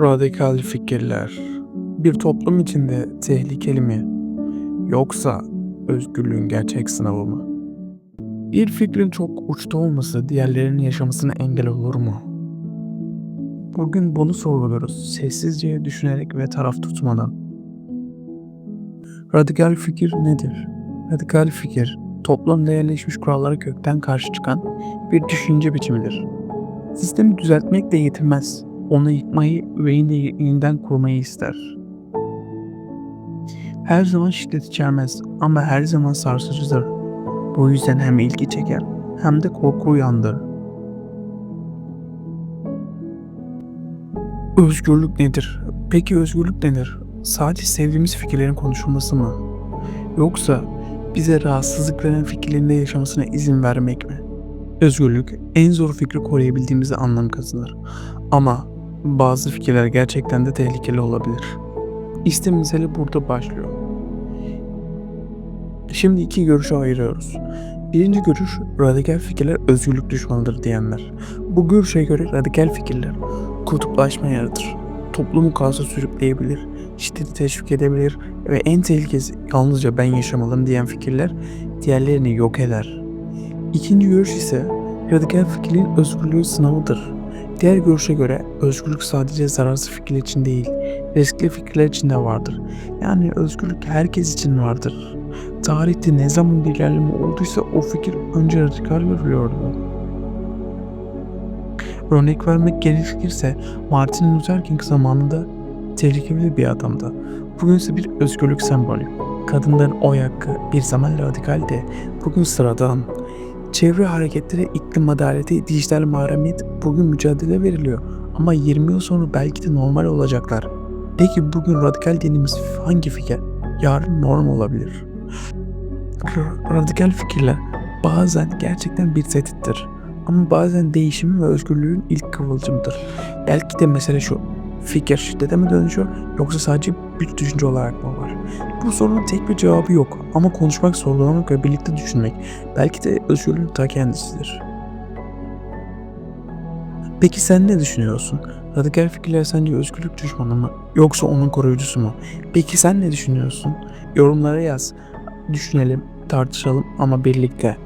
Radikal fikirler bir toplum içinde tehlikeli mi? Yoksa özgürlüğün gerçek sınavı mı? Bir fikrin çok uçta olması diğerlerinin yaşamasına engel olur mu? Bugün bunu sorguluyoruz. Sessizce düşünerek ve taraf tutmadan. Radikal fikir nedir? Radikal fikir, toplumda yerleşmiş kurallara kökten karşı çıkan bir düşünce biçimidir. Sistemi düzeltmekle yetinmez. Onu yıkmayı ve yine yeniden kurmayı ister. Her zaman şiddet içermez ama her zaman sarsıcıdır. Bu yüzden hem ilgi çeker hem de korku uyandırır. Özgürlük nedir? Peki özgürlük nedir? Sadece sevdiğimiz fikirlerin konuşulması mı? Yoksa bize rahatsızlık veren fikirlerinde yaşamasına izin vermek mi? Özgürlük en zor fikri koruyabildiğimizde anlam kazanır. Ama bazı fikirler gerçekten de tehlikeli olabilir. İşte mesele burada başlıyor. Şimdi iki görüşe ayırıyoruz. Birinci görüş radikal fikirler özgürlük düşmanıdır diyenler. Bu görüşe göre radikal fikirler kutuplaşma yaratır. Toplumu kaosa sürükleyebilir, şiddeti teşvik edebilir ve en tehlikesi yalnızca ben yaşamalıyım diyen fikirler diğerlerini yok eder. İkinci görüş ise radikal fikirlerin özgürlüğü sınavıdır. Diğer görüşe göre özgürlük sadece zararsız fikirler için değil, riskli fikirler için de vardır. Yani özgürlük herkes için vardır. Tarihte ne zaman bir ilerleme olduysa o fikir önce radikal görülüyordu. Örnek vermek gerekirse Martin Luther King zamanında tehlikeli bir adamdı. Bugün ise bir özgürlük sembolü. Kadınların oy hakkı bir zaman radikaldi. Bugün sıradan. Çevre hareketleri, iklim adaleti, dijital mahremiyet bugün mücadele veriliyor. Ama 20 yıl sonra belki de normal olacaklar. Peki bugün radikal dediğimiz hangi fikir? Yarın norm olabilir. Radikal fikirler bazen gerçekten bir tehdittir. Ama bazen değişim ve özgürlüğün ilk kıvılcımıdır. Belki de mesele şu. Fikir şiddete mi dönüşüyor yoksa sadece bir düşünce olarak mı var? Bu sorunun tek bir cevabı yok ama konuşmak, sorgulamak ve birlikte düşünmek belki de özgürlüğün ta kendisidir. Peki sen ne düşünüyorsun? Radikal fikirler sence özgürlük düşmanı mı yoksa onun koruyucusu mu? Peki sen ne düşünüyorsun? Yorumlara yaz. Düşünelim, tartışalım ama birlikte.